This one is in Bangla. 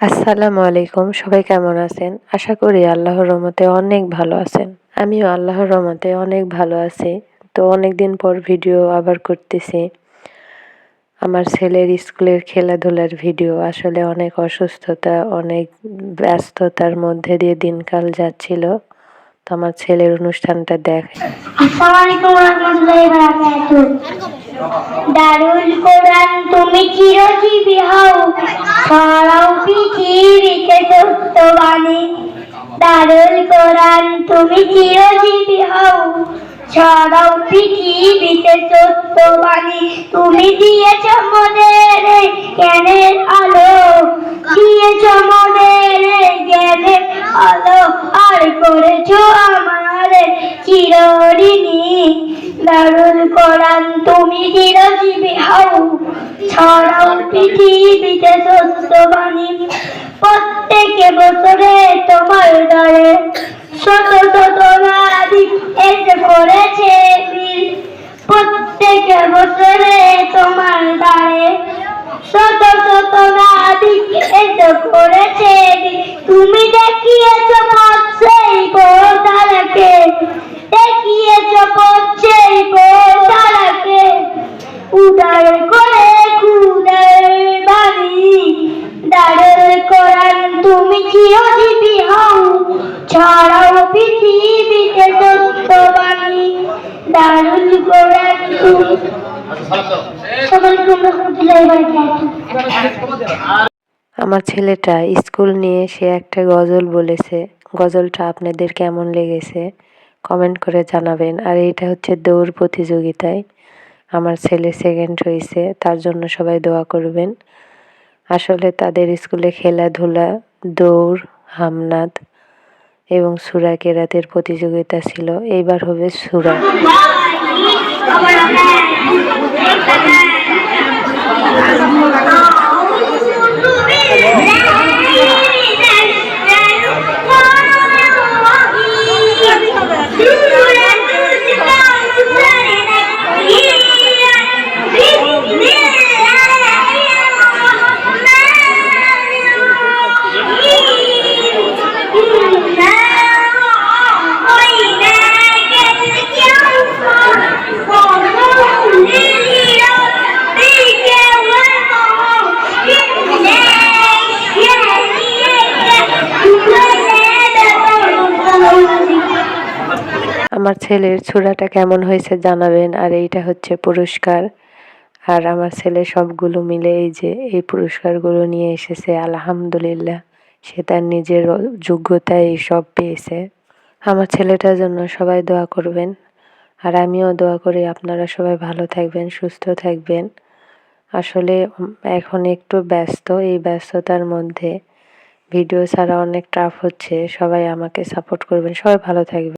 আসসালামু আলাইকুম, সবাই কেমন আছেন? আশা করি আল্লাহর রহমতে অনেক ভালো আছেন। আমিও আল্লাহর রহমতে অনেক ভালো আছি। তো অনেক দিন পর ভিডিও আবার করতেছি। আমার ছেলের স্কুলের খেলাধুলার ভিডিও আসলে অনেক অসুস্থতা, অনেক ব্যস্ততার মধ্যে দিয়ে দিনকাল যাচ্ছিল। তো আমার ছেলের অনুষ্ঠানটা দেখে দারুল কোরআন, তুমি চিরজীবী হও। ছড়াও পৃথিবীতে সত্যবাণী। দারুল কোরআন তুমি চিরজীবী হও। ছড়াও পৃথিবীতে সত্যবাণী তুমি দিয়েছ এই জ্ঞানের আলো। দিয়েছ এই জ্ঞানের আলো। আর করেছ আমাদের চিরঋণী। দারুল কোরআন তুমি চিরজীবী হও। ছড়াও পৃথিবীতে সত্যবাণী প্রত্যেকে বছরে তোমার দ্বারে শত শত নারী এসে পড়েছে। প্রত্যেকে বছরে তোমার দ্বারে শত শত নারী এসে পড়েছে তুমি দেখিয়েছ পৃথিবীতে সত্যবাণী আমার ছেলেটা স্কুল নিয়ে সে একটা গজল বলেছে। গজলটা আপনাদের কেমন লেগেছে কমেন্ট করে জানাবেন। আর এটা হচ্ছে দৌড় প্রতিযোগিতায়। আমার ছেলে সেকেন্ড হয়েছে, তার জন্য সবাই দোয়া করবেন। আসলে তাদের স্কুলে খেলাধুলা, দৌড়, হামনাদ এবং সুরা কেরাতের প্রতিযোগিতা ছিল এইবার হবে সুরা আমার ছেলের ছোড়াটা কেমন হয়েছে জানাবেন, আর এইটা হচ্ছে পুরস্কার। আর আমার ছেলে সবগুলো মিলে এই যে, এই পুরস্কারগুলো নিয়ে এসেছে, আলহামদুলিল্লাহ। সে তার নিজের যোগ্যতায় এই সব পেয়েছে। আমার ছেলেটার জন্য সবাই দোয়া করবেন। আর আমিও দোয়া করি, আপনারা সবাই ভালো থাকবেন, সুস্থ থাকবেন। আসলে এখন একটু ব্যস্ত, এই ব্যস্ততার মধ্যে। ভিডিও ছাড়া অনেক টাফ হচ্ছে, সবাই আমাকে সাপোর্ট করবেন, সবাই ভালো থাকবেন।